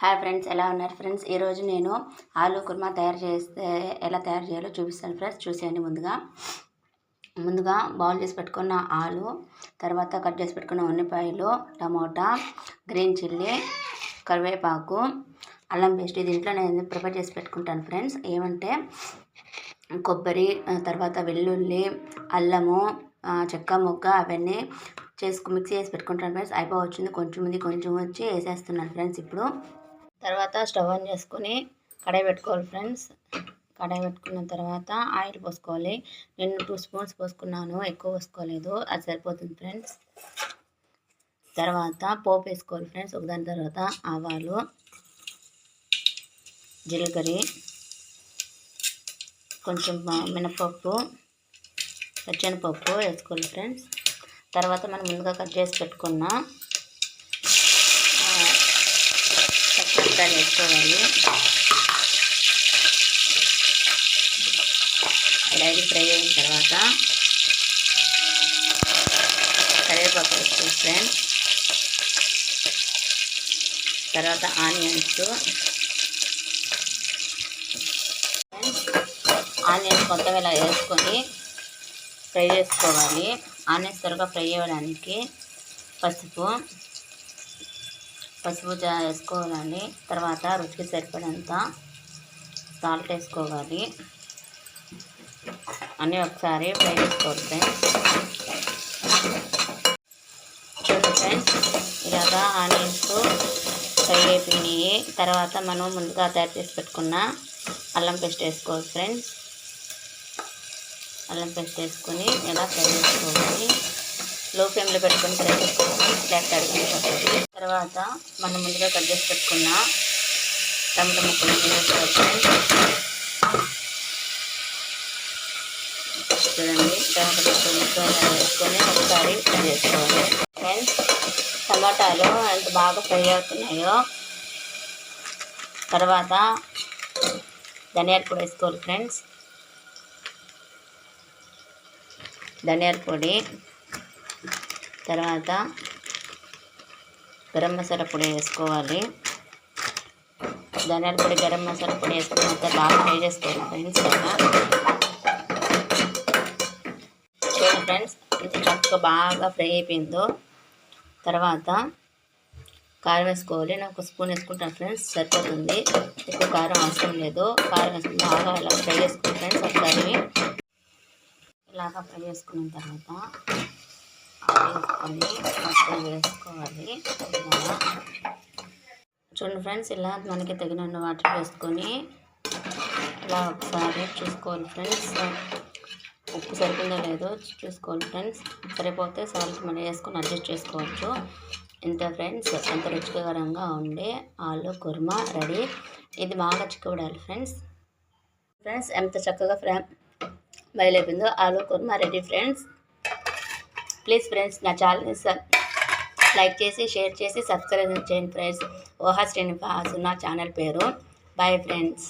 Hi friends ఎలా ఉన్నారు friends? ఈరోజు నేను ఆలూ కుర్మా తయారు చేస్తే ఎలా తయారు చేయాలో చూపిస్తాను ఫ్రెండ్స్. చూసేయండి ముందుగా. ముందుగా బౌల్ చేసి పెట్టుకున్న ఆలు తర్వాత కట్ చేసి పెట్టుకున్న ఉల్లిపాయలు టమోటా గ్రీన్ చిల్లీ కరివేపాకు అల్లం పేస్ట్ దీంట్లో నేను ప్రిపేర్ చేసి పెట్టుకుంటాను ఫ్రెండ్స్? ఏమంటే కొబ్బరి తర్వాత వెల్లుల్లి అల్లము చెక్క మొక్క అవన్నీ చేసుకు మిక్సీ చేసి పెట్టుకుంటాను ఫ్రెండ్స్. అయిపోవచ్చింది కొంచెం ఉంది కొంచెం వచ్చి వేసేస్తున్నాను ఫ్రెండ్స్ ఇప్పుడు. తర్వాత స్టవ్ ఆన్ చేసుకొని కడాయి పెట్టుకోవాలి ఫ్రెండ్స్. కడాయి పెట్టుకున్న తర్వాత ఆయిల్ పోసుకోవాలి. నేను టూ స్పూన్స్ పోసుకున్నాను ఎక్కువ పోసుకోలేదు. అది సరిపోతుంది ఫ్రెండ్స్. తర్వాత పోపు వేసుకోవాలి ఫ్రెండ్స్. ఒకదాని తర్వాత ఆవాలు జీలకర్ర కొంచెం మినపప్పు పచ్చనిపప్పు వేసుకోవాలి ఫ్రెండ్స్. తర్వాత మనం ముందుగా కట్ చేసి పెట్టుకున్న పచ్చిమిరపకాయలు వేసుకోవాలి అది ఫ్రై అయిన తర్వాత కరివేపాకు వేసుకోవాలి ఫ్రెండ్స్. తర్వాత ఆనియన్స్. ఆనియన్స్ కొంత ఇలా వేసుకొని ఫ్రై చేసుకోవాలి. ఆనియన్స్ త్వరగా ఫ్రై అవ్వడానికి పసుపు పసుపు వేసుకోవాలండి. తర్వాత రుచికి సరిపడంత సాల్ట్ వేసుకోవాలి. అన్నీ ఒకసారి ఫ్రై చేసుకోవాలి ఫ్రెండ్స్. చూడండి ఫ్రెండ్స్ ఇలాగా ఆనియన్స్ ఫ్రై అయిపోయినాయి తర్వాత మనం ముందుగా తయారు చేసి పెట్టుకున్న అల్లం పేస్ట్ వేసుకోవాలి ఫ్రెండ్స్. అల్లం పేస్ట్ వేసుకొని ఇలా ఫ్రై చేసుకోవాలి. లో ఫ్లేమ్లో పెట్టుకొని ఫ్రై చేసుకోవాలి. బ్లాక్ అడిగిన తర్వాత మనం ముందుగా కట్ చేసి పెట్టుకున్న టమాటా ముక్కలు చూడండి టమాటా ముక్కలు వేసుకొని ఒకసారి ఫ్రై చేసుకోవాలి. ఫ్రెండ్స్ టమాటాలు ఎంత బాగా ఫ్రై అవుతున్నాయో. తర్వాత ధనియాల పొడి వేసుకోవాలి ఫ్రెండ్స్ ధనియాల పొడి తర్వాత గరం మసాలా పొడి వేసుకోవాలి. ధనియాల పొడి గరం మసాలా పొడి వేసుకున్న బాగా ఫ్రై చేసుకోవాలి ఫ్రెండ్స్ చూడండి ఫ్రెండ్స్ ఇంత చక్కగా బాగా ఫ్రై అయిపోయిందో. తర్వాత కారం వేసుకోవాలి. నేను ఒక స్పూన్ వేసుకుంటాను ఫ్రెండ్స్ సరిపోతుంది. ఎక్కువ కారం అవసరం లేదు. కారం వేసుకుని బాగా ఇలా ఫ్రై చేసుకోండి ఫ్రెండ్స్ ఒకసారి. ఇలాగా ఫ్రై చేసుకున్న తర్వాత వేసుకొని మొత్తం వేసుకోవాలి చూడండి ఫ్రెండ్స్ ఇలా మనకి తగినన్ని వాటర్ వేసుకొని ఇలా ఒకసారి చూసుకోవాలి ఫ్రెండ్స్. ఉప్పు సరిపోయిందో లేదో చూసుకోవాలి ఫ్రెండ్స్. సరిపోతే సాల్ట్ మనం వేసుకొని అడ్జస్ట్ చేసుకోవచ్చు. ఇంత ఫ్రెండ్స్ ఎంత రుచికరంగా ఉండే ఆలు కుర్మా రెడీ. ఇది బాగా చిక్కబడాలి ఫ్రెండ్స్. ఫ్రెండ్స్ ఎంత చక్కగా fry బయలుపోయిందో aloo kurma ready friends. Please friends నా ఛానల్ని లైక్ చేసి షేర్ చేసి సబ్స్క్రైబ్ చేయండి ఫ్రెండ్స్. ఓహా శ్రీనివాసు నా ఛానల్ పేరు. Bye friends.